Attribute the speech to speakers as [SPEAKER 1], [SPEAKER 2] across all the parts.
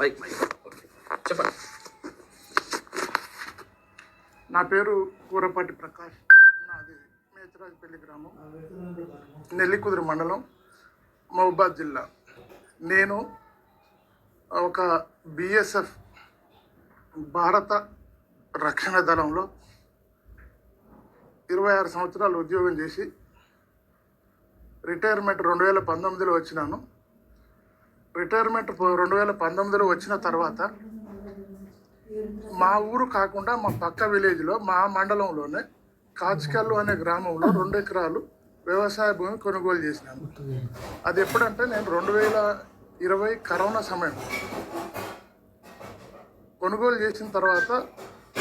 [SPEAKER 1] Mic mic okay చెప్పండి.
[SPEAKER 2] నా పేరు కూరపాటి ప్రకాష్. నాది మేచరాజపల్లి గ్రామం. నెల్లికుదురు మండలం మహబాద్ జిల్లా. నేను ఒక బిఎస్ఎఫ్ భారత రక్షణ దళంలో ఇరవై ఆరు సంవత్సరాలు ఉద్యోగం చేసి రిటైర్మెంట్ రెండు వేల పంతొమ్మిదిలో వచ్చినాను. రిటైర్మెంట్ రెండు వేల పంతొమ్మిదిలో వచ్చిన తర్వాత మా ఊరు కాకుండా మా పక్క విలేజ్లో మా మండలంలోనే కాచికల్లు అనే గ్రామంలో రెండు ఎకరాలు వ్యవసాయ భూమి కొనుగోలు చేసినాను అది ఎప్పుడంటే నేను రెండు వేల ఇరవై కరోనా సమయం కొనుగోలు చేసిన తర్వాత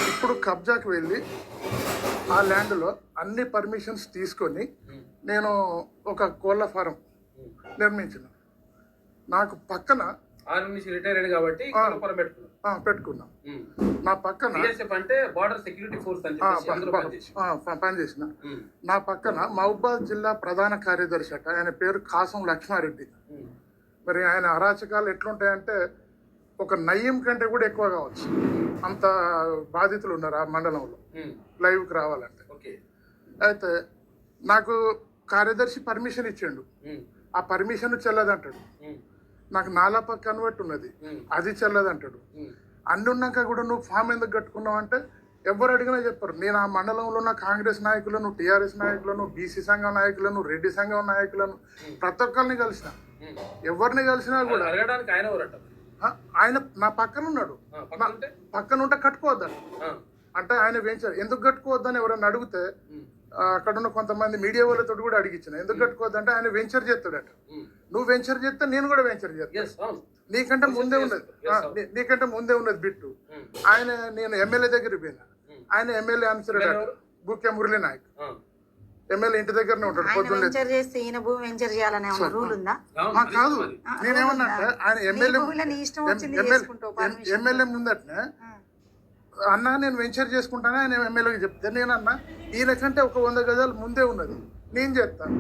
[SPEAKER 2] ఇప్పుడు కబ్జాకి వెళ్ళి ఆ ల్యాండ్లో అన్ని పర్మిషన్స్ తీసుకొని నేను ఒక కోళ్ళ ఫారం నిర్మించిన. నాకు పక్కన
[SPEAKER 1] ఆర్మీ నుంచి రిటైర్ అయ్యాడు కాబట్టి పెట్టుకున్నాం.
[SPEAKER 2] నా పక్కన
[SPEAKER 1] అంటే బార్డర్ సెక్యూరిటీ ఫోర్స్
[SPEAKER 2] పనిచేసిన నా పక్కన మహబాద్ జిల్లా ప్రధాన కార్యదర్శి అట. ఆయన పేరు కాసం లక్ష్మారెడ్డి. మరి ఆయన అరాచకాలు ఎట్లుంటాయంటే ఒక నయ్యం కంటే కూడా ఎక్కువ కావచ్చు. అంత బాధితులు ఉన్నారు ఆ మండలంలో. లైవ్కి రావాలంటే.
[SPEAKER 1] ఓకే.
[SPEAKER 2] అయితే నాకు కార్యదర్శి పర్మిషన్ ఇచ్చిండు. ఆ పర్మిషన్ చెల్లదంటాడు. నాకు నాలాప కన్వర్ట్ ఉన్నది. అది చెల్లదంటాడు అన్ని ఉన్నాక కూడా నువ్వు ఫామ్ ఎందుకు కట్టుకున్నావు అంటే ఎవరు అడిగినా చెప్పరు. నేను ఆ మండలంలో ఉన్న కాంగ్రెస్ నాయకులను టీఆర్ఎస్ నాయకులను బీసీ సంఘం నాయకులను రెడ్డి సంఘం నాయకులను ప్రతి ఒక్కరిని కలిసిన. ఎవరిని కలిసినా కూడా
[SPEAKER 1] అడగడానికి ఆయన ఎవరట
[SPEAKER 2] ఆ, ఆయన నా పక్కన ఉన్నాడు.
[SPEAKER 1] పక్కన ఉంటే
[SPEAKER 2] కట్టుకోవద్దంట
[SPEAKER 1] ఆ,
[SPEAKER 2] అంటే ఆయన వెంచర్ ఎందుకు కట్టుకోవద్దని ఎవరైనా అడిగితే అక్కడ ఉన్న కొంతమంది మీడియా వాళ్ళతో కూడా అడిగించిన ఎందుకు కట్టుకోవద్దంటే ఆయన వెంచర్ చేస్తాడట.
[SPEAKER 1] ఉమ్.
[SPEAKER 2] నువ్వు వెంచర్ చేస్తే నేను కూడా వెంచర్ చేస్తాను.
[SPEAKER 1] Yes, అవును.
[SPEAKER 2] నీకంటే ముందే ఉన్నది. నీకంటే ముందే ఉన్నది బిట్టు.
[SPEAKER 1] ఉమ్,
[SPEAKER 2] ఆయన నేను ఎమ్మెల్యే దగ్గరికి పోయినా. ఆయన ఎమ్మెల్యే అనుసరుడు? బుక్య మురళీ నాయక్. ఎమ్మెల్యే ఇంటి దగ్గరనే ఉంటాడు పొద్దున్నే. కాదు. నేనేమన్నా ఆయన ఎమ్మెల్యే. ఎమ్మెల్యే ముందటనే అన్న నేను వెంచర్ చేసుకుంటానే ఆయన ఎమ్మెల్యేకి చెప్తే. నేను అన్న ఈయన కంటే ఒక వంద గజాలు ముందే ఉన్నది. నేను చేస్తాను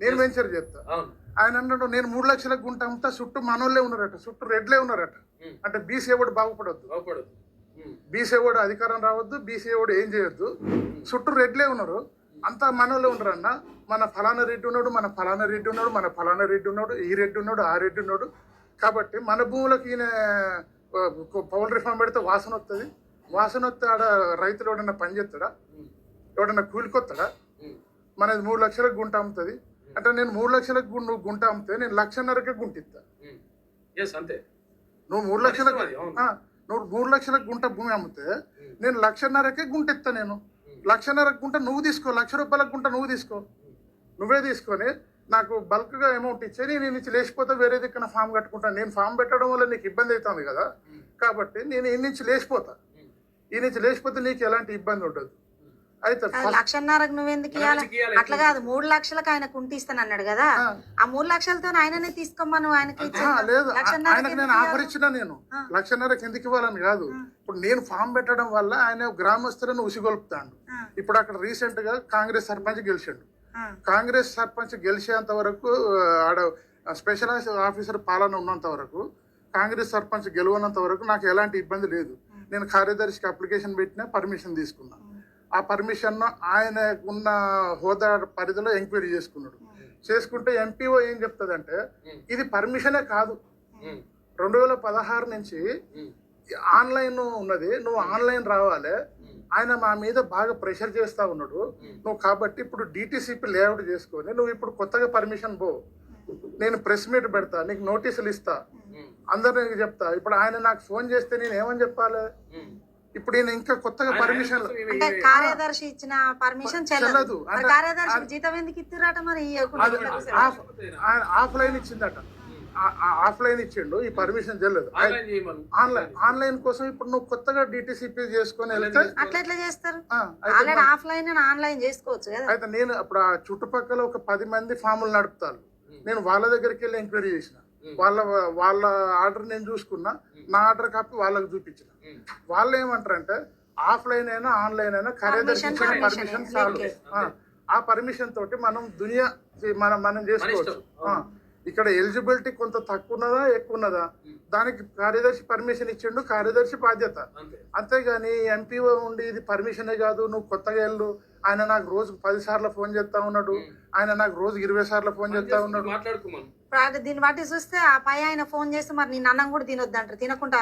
[SPEAKER 2] నేను వెంచర్ చేస్తా.
[SPEAKER 1] అవును.
[SPEAKER 2] ఆయన అన్నాడు నేను మూడు లక్షల గుంట అమ్ముతా చుట్టూ మనోళ్ళే ఉన్నారట. చుట్టూ రెడ్లే ఉన్నారట.
[SPEAKER 1] ఉమ్.
[SPEAKER 2] అంటే బీసీ ఎవడు బాగుపడొద్దు. బీసీ ఎవడు అధికారం రావద్దు బీసీ ఎవడు ఏం చేయొద్దు. చుట్టూ రెడ్లే ఉన్నారు. అంతా మనోళ్ళే ఉన్నారు అన్న. మన ఫలానా రెడ్డి ఉన్నాడు మన ఫలానా రెడ్డి ఉన్నాడు మన ఫలానా రెడ్డి ఉన్నాడు ఈ రెడ్డి ఉన్నాడు ఆ రెడ్డి ఉన్నాడు. కాబట్టి మన భూములకు ఈయన ఆ, పౌల్ట్రీ ఫామ్ పెడితే వాసన వస్తుంది వాసన ఆడ రైతులు ఎవడన్నా పని చేస్తాడా? ఎవడన్నా కూలికొస్తాడా. మనది మూడు లక్షలకు గుంట అమ్ముతుంది. అంటే నేను మూడు లక్షలకు గు- నువ్వు గుంట అమ్మితే నేను లక్షన్నరకే గుంట ఇస్తా
[SPEAKER 1] ఉమ్. ఎస్ అంతే.
[SPEAKER 2] నువ్వు మూడు. ఆ, నువ్వు మూడు లక్షలకు గుంట భూమి అమ్మితే నేను లక్షన్నరకే గుంట ఇస్తా నేను లక్షన్నర గుంట నువ్వు తీసుకో లక్ష రూపాయల గుంట నువ్వు తీసుకో. నువ్వే తీసుకొని నాకు బల్క్గా అమౌంట్ ఇచ్చే నేను నుంచి లేచిపోతే వేరే దిక్కున ఫామ్ కట్టుకుంటాను నేను ఫామ్ పెట్టడం వల్ల నీకు ఇబ్బంది అవుతుంది కదా. కాబట్టి నేను ఈ నుంచి లేచిపోతా. ఈ నుంచి లేచిపోతే నీకు ఎలాంటి ఇబ్బంది ఉండదు. అయితే
[SPEAKER 3] లక్షన్నరకు నువ్వెందుకు ఇవ్వాలి? అట్లా కాదు మూడు లక్షలకు ఆయన కుంటిస్తాను అన్నాడు కదా.
[SPEAKER 2] ఆ.
[SPEAKER 3] మూడు లక్షలతో ఆయననే తీసుకోమ్మా నువ్వు ఆయనకి
[SPEAKER 2] లేదు. ఆయనకు నేను ఆఫర్ ఇచ్చిన నేను. లక్షన్నరకి ఎందుకు ఇవ్వాలని కాదు. ఇప్పుడు నేను ఫామ్ పెట్టడం వల్ల ఆయన గ్రామస్తులను ఉసిగొల్పుతాడు. ఇప్పుడు అక్కడ రీసెంట్గా కాంగ్రెస్ సర్పంచ్ గెలిచాడు. కాంగ్రెస్ సర్పంచ్ గెలిచేంత వరకు ఆ, ఆడ స్పెషల్ ఆఫీసర్ పాలన ఉన్నంత వరకు కాంగ్రెస్ సర్పంచ్ గెలవనంత వరకు నాకు ఎలాంటి ఇబ్బంది లేదు. నేను కార్యదర్శికి అప్లికేషన్ పెట్టినా పర్మిషన్ తీసుకున్నాను ఆ పర్మిషన్ ఆయన ఉన్న హోదా పరిధిలో ఎంక్వైరీ చేసుకున్నాడు. చేసుకుంటే ఎంపీఓ ఏం చెప్తుందంటే ఇది పర్మిషనే కాదు. రెండు వేల పదహారు నుంచి ఆన్లైన్ ఉన్నది నువ్వు ఆన్లైన్ రావాలి. ఆయన మా మీద బాగా ప్రెషర్ చేస్తా ఉన్నాడు. నువ్వు కాబట్టి ఇప్పుడు డిటిసిపి లేఅవుట్ చేసుకొని నువ్వు ఇప్పుడు కొత్తగా పర్మిషన్ పో. నేను ప్రెస్ మీట్ పెడతా నీకు నోటీసులు ఇస్తా.
[SPEAKER 1] ఉమ్,
[SPEAKER 2] అందరికి చెప్తా. ఇప్పుడు ఆయన నాకు ఫోన్ చేస్తే నేను ఏమని చెప్పాలి. ఇప్పుడు ఈయన ఇంకా కొత్తగా పర్మిషన్
[SPEAKER 3] అంటే కార్యదర్శి ఇచ్చిన పర్మిషన్ చెల్లదు. కార్యదర్శి జీతం ఎందుకు ఇస్తురాట మరి.
[SPEAKER 2] ఆఫ్ ఆఫ్లైన్ ఇచ్చిందట. ఆ- ఆ- ఆఫ్లైన్ ఇచ్చిండు. ఈ పర్మిషన్ చెల్లదు.
[SPEAKER 1] ఆన్లైన్ చేయమను.
[SPEAKER 2] ఆన్లైన్ ఆన్లైన్ కోసం ఇప్పుడు నువ్వు కొత్తగా డిటిసిపి చేసుకొని వెళ్తే
[SPEAKER 3] అట్లా ఎట్లా చేస్తారు? ఆల్రెడీ ఆఫ్లైన్ అండ్ ఆన్లైన్ చేసుకోవచ్చు కదా.
[SPEAKER 2] అయితే నేను అప్పుడు ఆ చుట్టుపక్కల ఒక పది మంది ఫాములు నడుపుతాను నేను వాళ్ళ దగ్గరికి వెళ్ళి ఎంక్వైరీ చేసిన. వాళ్ళ వాళ్ళ ఆర్డర్ నేను చూసుకున్నా నా ఆర్డర్ కాపీ వాళ్ళకి చూపించిన. వాళ్ళు ఏమంటారంటే ఆఫ్లైన్ అయినా ఆన్లైన్ అయినా ఇచ్చిన
[SPEAKER 3] permission,
[SPEAKER 2] పర్మిషన్ చాలు. ఆ, ఆ పర్మిషన్ తోటి మనం దునియా మనం మనం చేసుకోవచ్చు. ఇక్కడ ఎలిజిబిలిటీ కొంత తక్కువ ఉన్నదా ఎక్కువ ఉన్నదా దానికి కార్యదర్శి పర్మిషన్ ఇచ్చిండు కార్యదర్శి బాధ్యత.
[SPEAKER 1] అంతే.
[SPEAKER 2] అంతేగాని ఎంపీఓ ఉండి ఇది పర్మిషనే కాదు నువ్వు కొత్తగా వెళ్ళు. ఆయన నాకు రోజుకు పది సార్లు ఫోన్ చేస్తా ఉన్నాడు. ఆయన నాకు రోజు ఇరవై సార్లు ఫోన్ చేస్తా ఉన్నాడు.
[SPEAKER 3] దీన్ని బట్టి చూస్తే ఆ పై ఆయన ఫోన్ చేస్తే మరి నేను అన్నం కూడా తినొద్దు అంటారు తినకుండా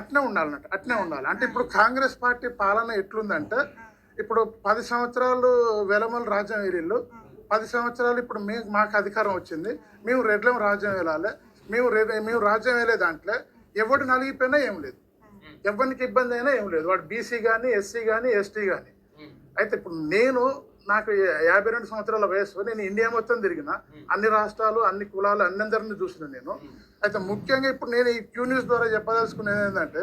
[SPEAKER 2] అట్నే ఉండాలన్నట్టు అట్నే ఉండాలి. అంటే ఇప్పుడు కాంగ్రెస్ పార్టీ పాలన ఎట్లుందంటే ఇప్పుడు పది సంవత్సరాలు వెలమల రాజ్యం పది సంవత్సరాలు ఇప్పుడు మేము మాకు అధికారం వచ్చింది. మేము రెడ్లం రాజ్యం వెళ్ళాలి మేము రెడ్ మేము రాజ్యం వెళ్ళే దాంట్లో. ఎవడు నలిగిపోయినా ఏం లేదు. ఎవరికి ఇబ్బంది అయినా ఏం లేదు. వాడు బీసీ కానీ ఎస్సీ కానీ ఎస్టీ కానీ అయితే ఇప్పుడు నేను నాకు యాభై రెండు సంవత్సరాల వయసు నేను ఇండియా మొత్తం తిరిగిన అన్ని రాష్ట్రాలు అన్ని కులాలు అన్నందరినీ చూసిన నేను. అయితే ముఖ్యంగా ఇప్పుడు నేను ఈ క్యూ న్యూస్ ద్వారా చెప్పదలుచుకునేది ఏంటంటే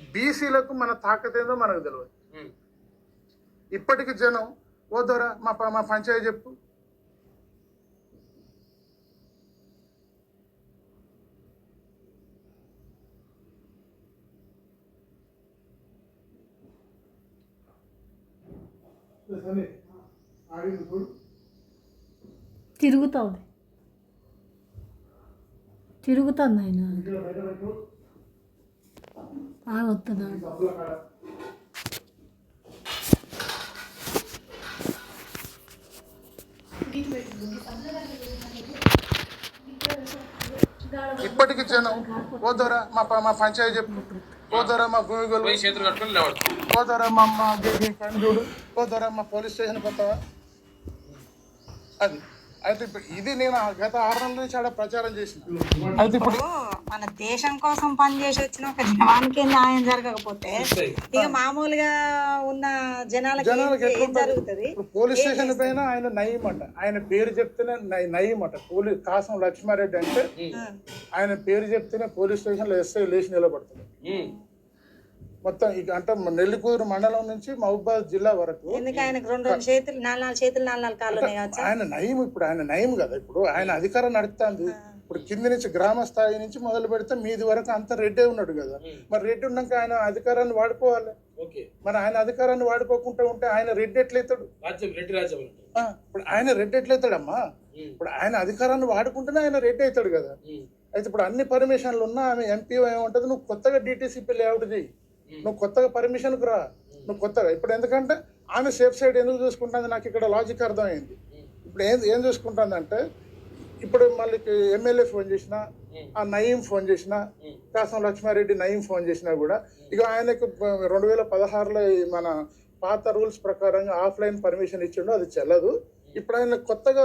[SPEAKER 2] బీసీలకు మన తాకత్ ఏందో మనకు తెలియదు ఇప్పటికి జనం ఓ దొర మా మా పంచాయతీ చెప్పు.
[SPEAKER 4] తిరుగుతుంది తిరుగుతుంది ఆయన. ఆగొస్తుందా
[SPEAKER 2] ఇప్పటికి జనం ఓ దొర మా ప- మా పంచాయతీ చెప్పు. ఓ దొర మా భూమి గొలువు
[SPEAKER 1] పోయి చేతులు కట్టుకొని లేవాడు.
[SPEAKER 2] అమ్మ పోలీస్ స్టేషన్ పోతావా? అది. అయితే ఇది నేను గత ఆరు నెలల నుంచి ఆడ ప్రచారం చేసిన అయితే ఇప్పుడు
[SPEAKER 3] మన దేశం కోసం పనిచేసి వచ్చిన ఒక జవానికి న్యాయం జరగకపోతే ఇక మామూలుగా ఉన్న జనాలకి? జరుగుతుంది?
[SPEAKER 2] పోలీస్ స్టేషన్ పైన ఆయన నయీం అంట ఆయన పేరు చెప్తేనే నయ- నయీం అంట పోలీస్ కాసం లక్ష్మారెడ్డి అంటే ఆయన పేరు చెప్తేనే పోలీస్ స్టేషన్లో ఎస్ఐ లేచి నిలబడుతుంది మొత్తం ఇక అంటే నెల్లికూరు మండలం నుంచి మహబూబాద్ జిల్లా వరకు
[SPEAKER 3] ఎందుకు ఆయనకు రెండు రెండు చేతులు నాలుగు నాలుగు చేతులు నాలుగు నాలుగు కాళ్ళు ఉన్నాయి కావచ్చు
[SPEAKER 2] ఆయన నయం ఇప్పుడు ఆయన నయం కదా. ఇప్పుడు ఆయన అధికారం నడుపుతుంది. ఇప్పుడు కింది నుంచి గ్రామ స్థాయి నుంచి మొదలు పెడితే మీది వరకు అంత రెడ్డే ఉన్నాడు కదా. మరి రెడ్డి ఉన్నాక ఆయన అధికారాన్ని వాడుకోవాలి. మరి ఆయన అధికారాన్ని వాడుకోకుండా ఉంటే ఆయన రెడ్డి ఎట్లయితాడు? ఇప్పుడు ఆయన రెడ్డి ఎట్లయితాడమ్మా? ఇప్పుడు ఆయన అధికారాన్ని వాడుకుంటేనే ఆయన రెడ్డి అవుతాడు కదా. అయితే ఇప్పుడు అన్ని పర్మిషన్లు ఉన్నా ఆమె ఎంపీ ఏమంటది నువ్వు కొత్తగా డిటీసీపీ లేఅవుట్ చేయి నువ్వు కొత్తగా పర్మిషన్కి రా. నువ్వు కొత్తగా. ఇప్పుడు ఎందుకంటే ఆమె సేఫ్ సైడ్ ఎందుకు చూసుకుంటుంది? నాకు ఇక్కడ లాజిక్ అర్థమైంది. ఇప్పుడు ఏం ఏం చూసుకుంటుందంటే ఇప్పుడు మళ్ళీ ఎమ్మెల్యే ఫోన్ చేసిన ఆ నయీం ఫోన్ చేసిన కాసం లక్ష్మారెడ్డి నయీం ఫోన్ చేసినా కూడా ఇక ఆయనకు రెండు వేల పదహారులో మన పాత రూల్స్ ప్రకారంగా ఆఫ్లైన్ పర్మిషన్ ఇచ్చిండు అది చెల్లదు. ఇప్పుడు ఆయన కొత్తగా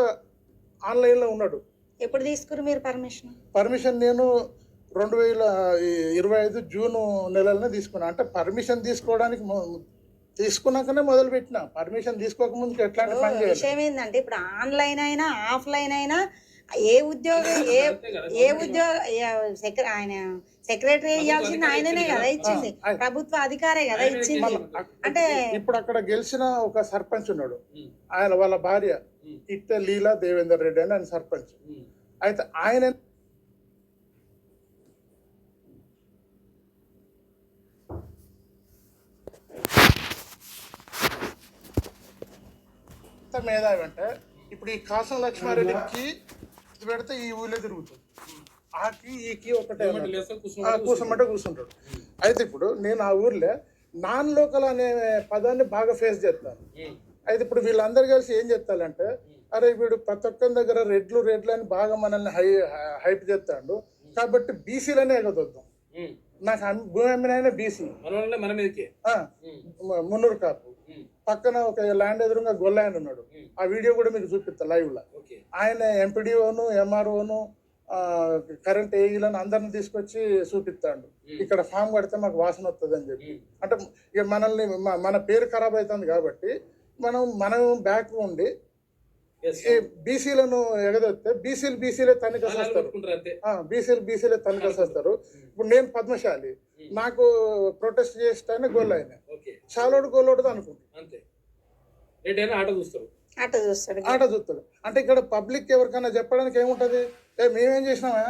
[SPEAKER 2] ఆన్లైన్లో ఉన్నాడు.
[SPEAKER 3] ఎప్పుడు తీసుకురు మీరు పర్మిషన్?
[SPEAKER 2] పర్మిషన్ నేను రెండు వేల ఇరవై ఐదు జూన్ నెలలోనే తీసుకున్నా. అంటే పర్మిషన్ తీసుకోవడానికి తీసుకున్నాకనే మొదలు పెట్టిన పర్మిషన్ తీసుకోక ముందుకు ఎట్లాంటి పని చేయాలి
[SPEAKER 3] విషయం ఏంటంటే ఇప్పుడు ఆన్లైన్ అయినా ఆఫ్లైన్ అయినా ఏ ఉద్యోగం ఏ ఏ ఉద్యోగ సెక్ర- ఆయన సెక్రటరీ ఇవ్వాల్సింది ఆయననే కదా ఇచ్చింది ప్రభుత్వ అధికారే కదా ఇచ్చింది అంటే
[SPEAKER 2] ఇప్పుడు అక్కడ గెలిచిన ఒక సర్పంచ్ ఉన్నాడు. ఆయన వాళ్ళ భార్య ఇట్ట లీలా దేవేందర్ రెడ్డి అని ఆయన సర్పంచ్. అయితే ఆయన మేధావి అంటే ఇప్పుడు ఈ కాసం లక్ష్మారెడ్డికి పెడితే ఈ ఊళ్ళో తిరుగుతుంది. ఆ కీ ఈ కీ ఒకటే కూర్చోమంటే కూర్చుంటాడు. అయితే ఇప్పుడు నేను ఆ ఊర్లో నాన్ లోకల్ అనే పదాన్ని బాగా ఫేస్ చేస్తాను. అయితే ఇప్పుడు వీళ్ళందరూ కలిసి ఏం చెప్తారంటే అరే వీడు ప్రతి ఒక్కరి దగ్గర రెడ్లు రెడ్లు అని బాగా మనల్ని హై హైప్ చేస్తాడు. కాబట్టి బీసీలనే ఎగదొద్దాం. నాకు భూమి అమ్మిన బీసీ. మున్నూరు కాపు. పక్కన ఒక ల్యాండ్ ఎదురుగా గొల్లాయన ఉన్నాడు. ఆ వీడియో కూడా మీకు చూపిస్తా లైవ్లో.
[SPEAKER 1] ఓకే.
[SPEAKER 2] ఆయన ఎంపీడీఓను ఎంఆర్ఓను కరెంట్ ఏఈలను అందరిని తీసుకొచ్చి చూపిస్తాడు. ఇక్కడ ఫామ్ కడితే మాకు వాసన వస్తుంది అని చెప్పి అంటే ఇక మనల్ని మన పేరు ఖరాబ్ అవుతుంది కాబట్టి మనం మనం బ్యాక్ ఉండి బీసీలను ఎగదొస్తే బీసీలు బీసీలే తనిఖీ వస్తారు
[SPEAKER 1] కొట్టుకుంటారు అంతే.
[SPEAKER 2] బీసీలు బీసీలే తనిఖీ వస్తారు ఇప్పుడు నేను పద్మశాలి. నాకు ప్రొటెస్ట్ చేస్తానే గోల్ ఆయన
[SPEAKER 1] ఓకే
[SPEAKER 2] చాలోడు గోలోడు అనుకుంటా.
[SPEAKER 1] ఆట
[SPEAKER 3] చూస్తాడు.
[SPEAKER 2] ఆట చూస్తాడు. అంటే ఇక్కడ పబ్లిక్ ఎవరికైనా చెప్పడానికి ఏముంటది? ఏ మేమేం చేసినామా?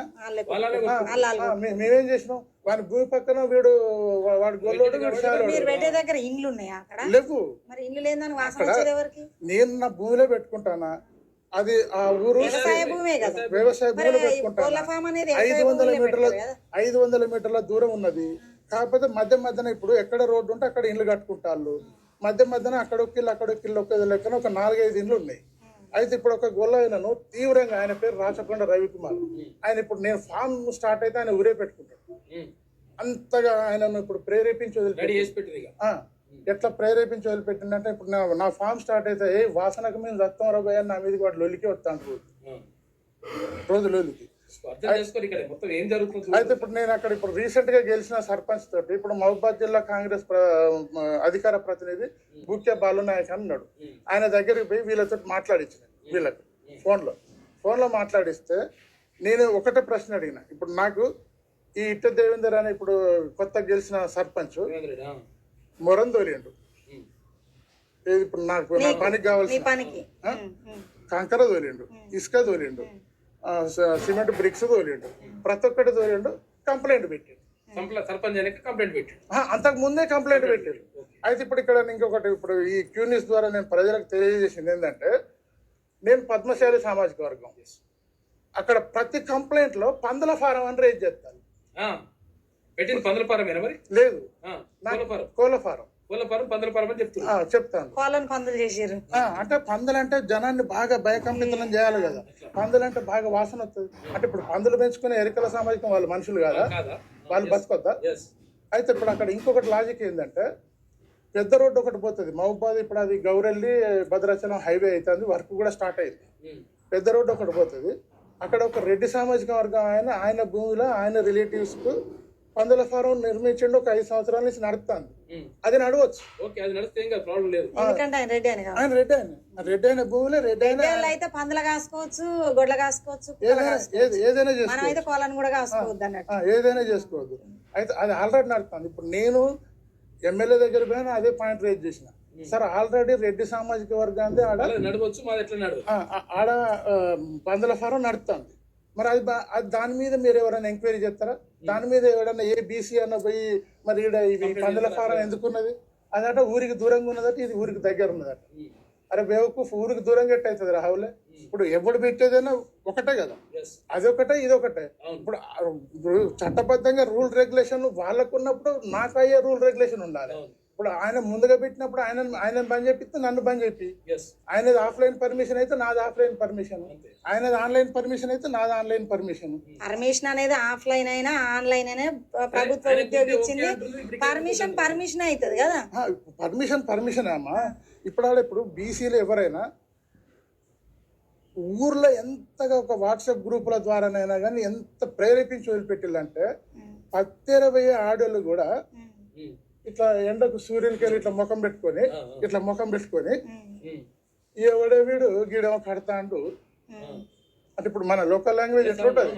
[SPEAKER 2] మేమేం చేసినాం? వాడి భూమి పక్కన వీడు వాడు గొల్లోడు వీడు
[SPEAKER 3] మీరు పెట్టే దగ్గర ఇండ్లు ఉన్నాయా అక్కడ?
[SPEAKER 2] లేవు.
[SPEAKER 3] మరి ఇండ్లు లేదని వాసన వచ్చేది ఎవరికి?
[SPEAKER 2] నేను నా భూమిలో పెట్టుకుంటానా? అది ఆ ఊరు
[SPEAKER 3] వ్యవసాయ భూమే కదా.
[SPEAKER 2] వ్యవసాయ
[SPEAKER 3] మరి
[SPEAKER 2] భూములు
[SPEAKER 3] కోళ్ళ
[SPEAKER 2] పెట్టుకుంటాను?
[SPEAKER 3] ఫామ్ అనేది
[SPEAKER 2] ఐదు వందల
[SPEAKER 3] భూములే
[SPEAKER 2] మీటర్ల
[SPEAKER 3] పెడతారు కదా.
[SPEAKER 2] ఐదు వందల మీటర్ల దూరం ఉన్నది. కాకపోతే మధ్య మధ్యన ఇప్పుడు ఎక్కడ రోడ్డు ఉంటే అక్కడ ఇండ్లు కట్టుకుంటారు మధ్య మధ్యన అక్కడ ఒక ఇల్లు అక్కడ ఒక ఇల్లు ఒక లెక్కన ఒక నాలుగైదు ఇండ్లు ఉన్నాయి. అయితే ఇప్పుడు ఒక గొల్ల ఆయనను తీవ్రంగా ఆయన పేరు రాచకొండ రవికుమార్ ఆయన ఇప్పుడు నేను ఫామ్ స్టార్ట్ అయితే ఆయన ఊరే పెట్టుకుంటాడు. అంతగా ఆయనను ఇప్పుడు ప్రేరేపించి
[SPEAKER 1] రెడీ
[SPEAKER 2] వదిలిపెట్టి ఎట్లా ప్రేరేపించి వదిలిపెట్టిందంటే ఇప్పుడు నా నా ఫామ్ స్టార్ట్ అయితే వాసనకు మేము రక్తం రబోయ్ అని నా మీదకి వాడు లొలికి వస్తాను రోజు. రోజు లొలికి
[SPEAKER 1] అర్థం చేసుకొని ఇక్కడ. మొత్తం ఏం జరుగుతుంది
[SPEAKER 2] అయితే ఇప్పుడు నేను అక్కడ ఇప్పుడు రీసెంట్గా గెలిచిన సర్పంచ్ తోటి ఇప్పుడు మహబాద్ జిల్లా కాంగ్రెస్ అధికార ప్రతినిధి బుక్య బాలునాయక్ అని ఉన్నాడు. ఆయన దగ్గరికి పోయి వీళ్ళతో మాట్లాడించిన వీళ్ళకి. ఫోన్లో. ఫోన్లో మాట్లాడిస్తే నేను ఒకటే ప్రశ్న అడిగిన. ఇప్పుడు నాకు ఈ ఇట్ట దేవేందర్ అని ఇప్పుడు కొత్త గెలిచిన సర్పంచ్
[SPEAKER 1] రేవంత్ రెడ్డి, ఆ.
[SPEAKER 2] మొరం తోలిండు
[SPEAKER 1] ఉమ్.
[SPEAKER 2] ఏది ఇప్పుడు నాకు నా పనికి
[SPEAKER 3] నీ
[SPEAKER 2] కావాల్సిన. కంకర తోలిండు ఇసుక తోలిండు స- సిమెంట్ బ్రిక్స్ తోలిండు. ప్రతి ఒక్కటి తోలిండు కంప్లైంట్ పెట్టిండు. అంతకు ముందే కంప్లైంట్ పెట్టారు అయితే ఇప్పుడు ఇక్కడ ఇంకొకటి ఇప్పుడు ఈ క్యూనిస్ ద్వారా నేను ప్రజలకు తెలియజేసింది ఏంటంటే నేను పద్మశాలి సామాజిక వర్గం. అక్కడ ప్రతి కంప్లైంట్లో పందుల ఫారం అని రేజ్ చేస్తాను.
[SPEAKER 1] పెట్టింది పందులపారమేనా మరి?
[SPEAKER 2] లేదు. కోళ్ళ ఫారం. చెప్తాను.
[SPEAKER 3] కోళ్ళను పందులు
[SPEAKER 2] అంటే పందులు అంటే జనాన్ని బాగా భయకంపితం చేయాలి కదా. పందులు అంటే బాగా వాసన వస్తుంది. అంటే ఇప్పుడు పందులు పెంచుకునే ఎరికల సామాజికం వాళ్ళు మనుషులు కాదా?
[SPEAKER 1] కాదా?
[SPEAKER 2] వాళ్ళు బతకొద్దా? అయితే ఇప్పుడు అక్కడ ఇంకొకటి లాజిక్ ఏంటంటే పెద్ద రోడ్డు ఒకటి పోతుంది. మహబాద్ ఇప్పుడు అది గౌరెల్లి భద్రాచలం హైవే అవుతుంది వర్క్ కూడా స్టార్ట్ అయింది. పెద్ద రోడ్డు ఒకటి పోతుంది. అక్కడ ఒక రెడ్డి సామాజిక వర్గం ఆయన ఆయన భూమిలో ఆయన రిలేటివ్స్కు పందుల ఫారం నిర్మించండి ఒక ఐదు సంవత్సరాల నుంచి నడుస్తుంది అది నడవచ్చు.
[SPEAKER 1] ఓకే అది నడిస్తే ఏం కాదు ప్రాబ్లం లేదు.
[SPEAKER 3] ఎందుకంటే ఆయన రెడ్డి
[SPEAKER 2] ఆయన రెడ్డి ఆయన. రెడ్డి అయిన భూమిలో రెడ్డి అయిన
[SPEAKER 3] అయితే పందులు కాసుకోవచ్చు గొడ్ల కాసుకోవచ్చు
[SPEAKER 2] ఏదైనా
[SPEAKER 3] కాసుకోవచ్చు.
[SPEAKER 2] ఏది- ఏదైనా
[SPEAKER 3] మనం
[SPEAKER 2] చేసుకోవచ్చు.
[SPEAKER 3] అయితే కోళ్ళను కూడా కాసుకోవద్దు అన్నట్టు.
[SPEAKER 2] ఏదైనా చేసుకోవద్దు. అయితే అది ఆల్రెడీ నడుస్తుంది ఇప్పుడు నేను ఎమ్మెల్యే దగ్గర పోయినా అదే పాయింట్ రేజ్ చేసిన. సార్ ఆల్రెడీ రెడ్డి సామాజిక వర్గాన్ని ఆడ.
[SPEAKER 1] నడవచ్చు మాది ఎట్లా నడదు
[SPEAKER 2] ఆ, ఆ, ఆడ పందుల ఫారం నడుస్తుంది మరి అది అది దాని మీద మీరు ఎవరైనా ఎంక్వైరీ చేస్తారా? దాని మీద ఎవరైనా ఏ బీసీ అన్న పోయి మరి ఈడ ఇవి పందుల ఫారం ఎందుకున్నది? అదట ఊరికి దూరంగా ఉన్నదట ఇది ఊరికి దగ్గర ఉన్నదట అరే బేవకూఫ్ ఊరికి దూరంగా ఎట్ట అవుతుంది రాహులే ఇప్పుడు ఎప్పుడు పెట్టేదైనా ఒకటే కదా. అదొకటే ఇదొకటే. ఇప్పుడు చట్టబద్ధంగా రూల్ రెగ్యులేషన్ వాళ్ళకు ఉన్నప్పుడు నాకు అయ్యే రూల్ రెగ్యులేషన్ ఉండాలి. ఇప్పుడు ఆయన ముందుగా పెట్టినప్పుడు ఆయన ఆయన బంద్ చేపిస్తే నన్ను బంద్ చెప్పి ఆయనది ఆఫ్లైన్ పర్మిషన్ అయితే నాది ఆఫ్లైన్ పర్మిషన్
[SPEAKER 1] అంతే.
[SPEAKER 2] ఆయనది ఆన్లైన్ పర్మిషన్ అయితే నాది ఆన్లైన్ పర్మిషన్
[SPEAKER 3] పర్మిషన్ అనేది ఆఫ్లైన్ అయినా ఆన్లైన్ అయినా ప్రభుత్వ ఉద్యోగి ఇచ్చింది. పర్మిషన్ పర్మిషన్ అవుతుంది కదా.
[SPEAKER 2] పర్మిషన్ పర్మిషన్ అమ్మా? ఇప్పుడు ఇప్పుడు బీసీలు ఎవరైనా ఊర్లో ఎంతగా ఒక వాట్సాప్ గ్రూపుల ద్వారానైనా కానీ ఎంత ప్రేరేపించి వదిలిపెట్టిల్లంటే పత్తెరబోయే ఆడోళ్ళు కూడా
[SPEAKER 1] ఉమ్.
[SPEAKER 2] ఇట్లా ఎండకు సూర్యునికి వెళ్ళి ఇట్లా ముఖం పెట్టుకొని. ఇట్లా ముఖం పెట్టుకొని. ఎవడే వీడు గీడేమో కడతాండు. అంటే ఇప్పుడు మన లోకల్ లాంగ్వేజ్ ఎట్లుంటది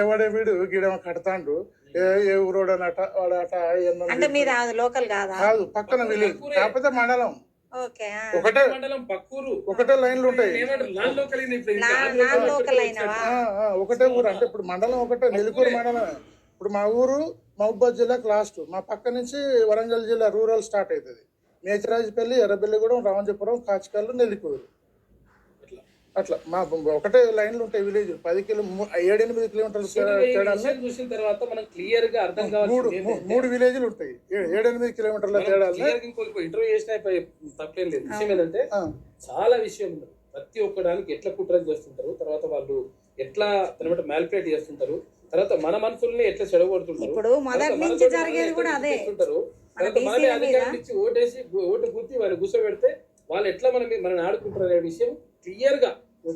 [SPEAKER 2] ఎవడే వీడు గీడేమో కడతాండు? ఏ ఏ ఊరోడనట వాడట
[SPEAKER 3] అంటే మీరు లోకల్ కాదా?
[SPEAKER 2] కాదు పక్కన విలేజ్ కాకపోతే మండలం. ఒకటే
[SPEAKER 1] మండలం పక్కూరు
[SPEAKER 2] ఒకటే లైన్లు ఉంటాయి. ఒకటే ఊరు. అంటే ఇప్పుడు మండలం ఒకటే నెల్లికూరు మండలం ఇప్పుడు మా ఊరు మహబూబాద్ జిల్లాకు లాస్ట్ మా పక్క నుంచి వరంగల్ జిల్లా రూరల్ స్టార్ట్ అవుతుంది మేచరాజపల్లి ఎర్రబెల్లిగూడెం రామంజపురం కాచికల్లు నెల్లికూరు.
[SPEAKER 1] అట్లా.
[SPEAKER 2] మా ఒకటే లైన్లు ఉంటాయి విలేజ్. పది కిలో ఏడెనిమిది కిలోమీటర్ల
[SPEAKER 1] చూసిన తర్వాత మనం క్లియర్గా అర్థం
[SPEAKER 2] మూడు విలేజ్లు ఉంటాయి. ఏడెనిమిది కిలోమీటర్ల తేడా
[SPEAKER 1] ఇంకో ఇంటర్వ్యూ చేసిన తప్పేం లేదు. విషయం ఏంటంటే. చాలా విషయం ప్రతి ఒక్కడానికి ఎట్లా కుట్రలు చేస్తుంటారు తర్వాత వాళ్ళు ఎట్లా తర్వాత మ్యాల్పేట్ చేస్తుంటారు తర్వాత మన మనుషుల్ని ఎట్లా చెడగొడుతుంటారు
[SPEAKER 3] ఇప్పుడు మొదటి
[SPEAKER 1] తర్వాత
[SPEAKER 3] నుంచి
[SPEAKER 1] మనతోటి
[SPEAKER 3] జరిగేది
[SPEAKER 1] మనల్ని
[SPEAKER 3] కూడా
[SPEAKER 1] ఎట్లా
[SPEAKER 3] అదే.
[SPEAKER 1] తిట్టిస్తుంటారు.
[SPEAKER 3] మన
[SPEAKER 1] తర్వాత మనమే
[SPEAKER 3] BCల మీద
[SPEAKER 1] అధికారులు ఇచ్చి ఓటేసి ఓటు గుర్తి వాళ్ళు కూర్చోబెడితే వాళ్ళు ఎట్లా మనం మనల్ని ఆడుకుంటారు అనే విషయం క్లియర్గా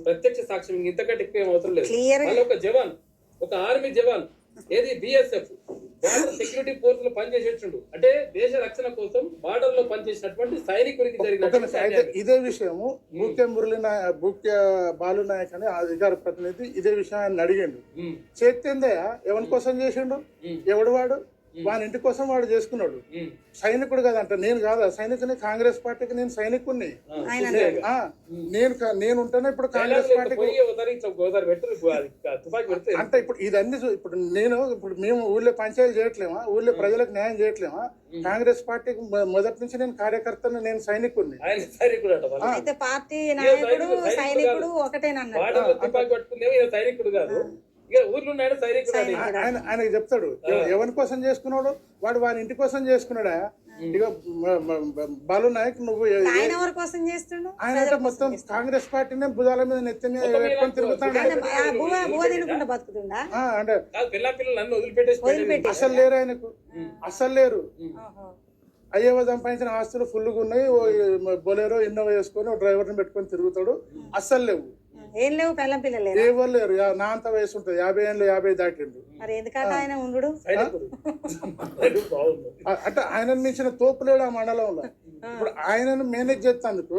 [SPEAKER 1] ప్రత్యక్ష సాక్ష్యం ఇంతకంటే ఎక్కువ ఏం అవసరం లేదు వాళ్ళు ఒక జవాన్ ఒక ఆర్మీ జవాన్ ఏది బిఎస్ఎఫ్ సెక్యూరిటీ ఫోర్స్లో పనిచేసేటుండు అంటే దేశ రక్షణ కోసం బార్డర్లో పనిచేసినటువంటి సైనికుడికి జరిగిన
[SPEAKER 2] ఇదే విషయము బూక్య మురళి బూక్య బాలు నాయక్ అనే అధికార ప్రతినిధి ఇదే విషయాన్ని అడిగిండు. చేత్తేందయ్య ఎవరి కోసం చేసిండు. ఎవడు వాడు? వాని ఇంటి కోసం వాడు చేసుకున్నాడు. సైనికుడు కదంట. నేను కాదా సైనికుని కాంగ్రెస్ పార్టీకి నేను ఆ, నేను నేను ఉంటేనే ఇప్పుడు కాంగ్రెస్ పార్టీకి అంటే ఇప్పుడు ఇదన్నీ చూ- ఇప్పుడు నేను ఇప్పుడు మేము ఊళ్ళో పంచాయతీ చేయట్లేమా? ఊళ్ళో ప్రజలకు న్యాయం చేయట్లేమా? కాంగ్రెస్ పార్టీకి మొదటి నుంచి నేను కార్యకర్తను నేను సైనికుడిని.
[SPEAKER 3] అయితే పార్టీ నాయకుడు
[SPEAKER 1] సైనికుడు
[SPEAKER 3] ఒకటేనన్నాడు.
[SPEAKER 1] సైనికుడు కాదు.
[SPEAKER 2] ఆయన ఆయనకి చెప్తాడు ఎవ- ఎవరి కోసం చేసుకున్నాడు? వాడు వాని ఇంటి కోసం చేసుకున్నాడా? ఇక బాలు నాయక్ నువ్వు
[SPEAKER 3] ఆయన ఎవరి కోసం చేస్తుండు?
[SPEAKER 2] ఆయన అంటే మొత్తం కాంగ్రెస్ పార్టీనే భుజాల మీద నెత్తి మీద పెట్టుకొని తిరుగుతాడు. అంటే అసలు లేరు ఆయనకు. అసలు లేరు. అయ్యేవ సంపాదించిన ఆస్తులు ఫుల్గా ఉన్నాయి. ఓ బొలేరో ఇన్నోవా వేసుకొని ఓ డ్రైవర్ని పెట్టుకొని తిరుగుతాడు. అస్సలు లేవు.
[SPEAKER 3] ఏం లేవు పెళ్ళం పిల్లలు
[SPEAKER 2] ఎవరు లేరు నా అంత వయసు ఉంటుంది. యాభై ఏళ్ళు యాభై దాటిండు.
[SPEAKER 3] మరి ఎందుకంట ఆయన ఉండు
[SPEAKER 2] అంటే ఆయనను మించిన తోపు లేడు ఆ మండలంలో. ఇప్పుడు ఆయనను మేనేజ్ చేస్తేందుకు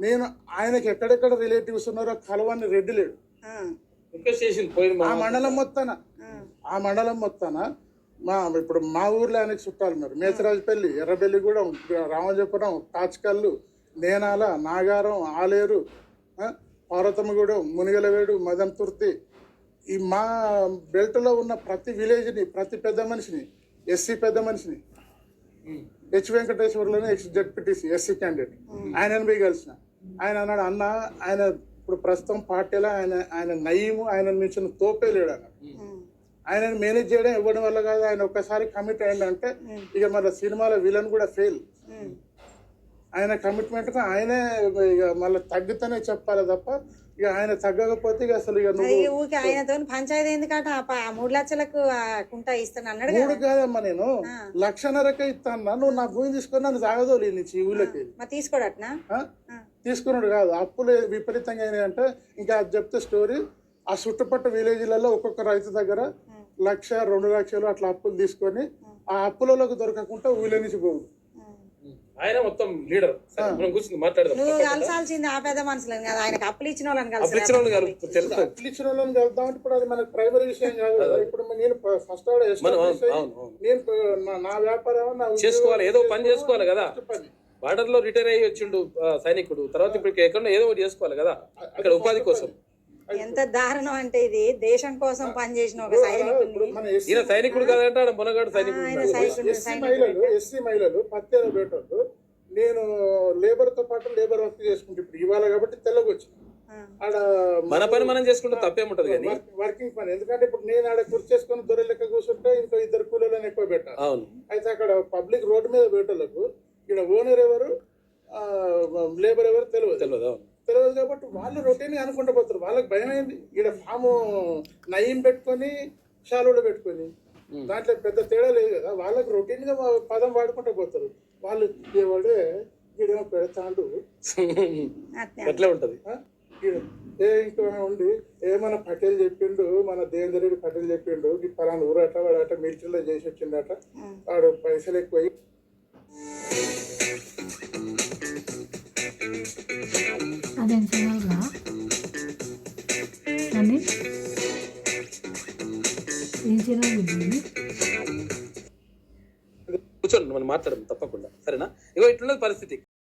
[SPEAKER 2] నేను ఆయనకి ఎక్కడెక్కడ రిలేటివ్స్ ఉన్నారో కలవని రెడ్డి లేడు. ఆ. మండలం మొత్తాన. ఆ. మండలం మొత్తాన మా ఇప్పుడు మా ఊర్లో ఆయనకి చుట్టాలు ఉన్నారు. మేచరాజపల్లి ఎర్రబెల్లిగూడెం రామజపురం తాచికల్లు నేనాల నాగారం ఆలేరు పార్వతమ్మగూడెం మునిగలవేడు మదంతుర్తి ఈ మా బెల్ట్లో ఉన్న ప్రతి విలేజ్ని ప్రతి పెద్ద మనిషిని ఎస్సీ పెద్ద మనిషిని హెచ్ వెంకటేశ్వర్లోనే ఎక్స్ జెడ్పీటీసీ ఎస్సీ క్యాండిడేట్. ఆయనను పోయి కలిసిన. ఆయన అన్నాడు అన్న ఆయన ఇప్పుడు ప్రస్తుతం పార్టీలో ఆయన ఆయన నయము ఆయన మించిన తోపే లేడు అన్నాడు. ఆయనను మేనేజ్ చేయడం ఇవ్వడం వల్ల కాదు ఆయన ఒక్కసారి కమిట్ అయిందంటే ఇక మన సినిమాలో విలన్ కూడా ఫెయిల్. ఆయన కమిట్మెంట్ ఆయనే ఇక మళ్ళీ తగ్గితేనే చెప్పాలి తప్ప ఇక ఆయన తగ్గకపోతే ఇక అసలు ఇక
[SPEAKER 3] ఊరికి ఆయనతో పంచాయతీ ఎందుకంట ఆ మూడు లక్షలకు కుంట ఇస్తాను అన్నాడు
[SPEAKER 2] మూడు
[SPEAKER 3] కదా.
[SPEAKER 2] కాదమ్మా నేను. లక్షన్నరకే ఇస్తాను నువ్వు నా భూమి తీసుకొని నన్ను తాగదోలి నుంచి ఈ ఊళ్ళకి.
[SPEAKER 3] తీసుకోడట్నా?
[SPEAKER 2] తీసుకున్నాడు కాదు. అప్పులు విపరీతంగా అంటే ఇంకా అది చెప్తే స్టోరీ ఆ చుట్టుపక్కల విలేజ్లలో ఒక్కొక్క రైతు దగ్గర లక్ష రెండు లక్షలు అట్లా అప్పులు తీసుకొని ఆ అప్పులలోకి దొరకకుండా ఊళ్ళో నుంచి పోవు.
[SPEAKER 1] ఆయన మొత్తం లీడర్. సరే, మనం కూర్చుని మాట్లాడదాం.
[SPEAKER 3] నువ్వు కలిసాల్సింది ఆ పెద్ద మనుషులను కదా ఆయనకు అప్పులు ఇచ్చిన వాళ్ళని
[SPEAKER 1] ఇచ్చిన
[SPEAKER 3] కలిసి
[SPEAKER 1] తెలుసు.
[SPEAKER 2] అప్పులు ఇచ్చిన వాళ్ళని కలుద్దామంటే ఇప్పుడు అది మనకు ప్రైమరీ విషయం కాదు. కదా ఇప్పుడు నేను ఫస్ట్ ఆవిడ. నేను నా- వ్యాపారం
[SPEAKER 1] చేసుకోవాలి ఏదో పని చేసుకోవాలి కదా. బార్డర్లో రిటైర్ అయ్యి వచ్చిండు సైనికుడు. తర్వాత ఇప్పుడు ఎక్కడ ఏదో ఒకటి చేసుకోవాలి కదా. ఇక్కడ ఉపాధి కోసం.
[SPEAKER 3] ఎంత దారుణం అంటే ఇది. దేశం కోసం పనిచేసిన ఒక
[SPEAKER 1] ఈయన సైనికుడు కాదంటే ఆడ మునగాడు సైనికుడు.
[SPEAKER 3] సైనికుడు
[SPEAKER 2] ఎస్సీ మహిళలు ఎస్సీ మహిళలు నేను లేబర్తో పాటు లేబర్ వర్క్ చేసుకుంటే. ఇప్పుడు ఇవాళ కాబట్టి తెల్లగా వచ్చిన ఆడ
[SPEAKER 1] మన పని మనం చేసుకుంటే తప్పేముంటది కానీ?
[SPEAKER 2] వర్క్- వర్కింగ్ పని. ఎందుకంటే ఇప్పుడు నేను ఆడ కుర్చీ చేసుకొని దొర లెక్క కూర్చుంటే ఇంకో ఇద్దరు కూలీలను ఎక్కువ పెట్టాలి.
[SPEAKER 1] అవును.
[SPEAKER 2] అయితే అక్కడ పబ్లిక్ రోడ్డు మీద పెట్టలకు ఇక్కడ ఓనర్ ఎవరు? లేబర్ ఎవరు? తెలియదు
[SPEAKER 1] తెలియదు అవును.
[SPEAKER 2] తెలియదు కాబట్టి వాళ్ళు రొటీన్ అనుకుంటూ పోతారు. వాళ్ళకి భయం అయింది ఇక్కడ ఫాము నయం పెట్టుకొని షాలులో పెట్టుకొని. దాంట్లో పెద్ద తేడా లేదు కదా. వాళ్ళకి రొటీన్గా వా- పదం వాడుకుంటూ పోతారు. వాళ్ళు ఎవడే వీడేమో పెడతాండు.
[SPEAKER 1] అట్లే ఉంటది?
[SPEAKER 2] ఈడ- ఏ ఇంకో ఉండి ఏ మన పటేల్ చెప్పిండు మన దేవేందర్ రెడ్డి పటేల్ చెప్పిండు ఈ పలానా ఊరట వాడట మిలిటరీలో చేసి వచ్చిండట వాడు పైసలు ఎక్కువ
[SPEAKER 4] అదేం చేయాలిరా అని ఏం చేయాలి
[SPEAKER 1] కూర్చోండి మనం మాట్లాడము తప్పకుండా. సరేనా? ఇగో ఇట్లున్నది పరిస్థితి.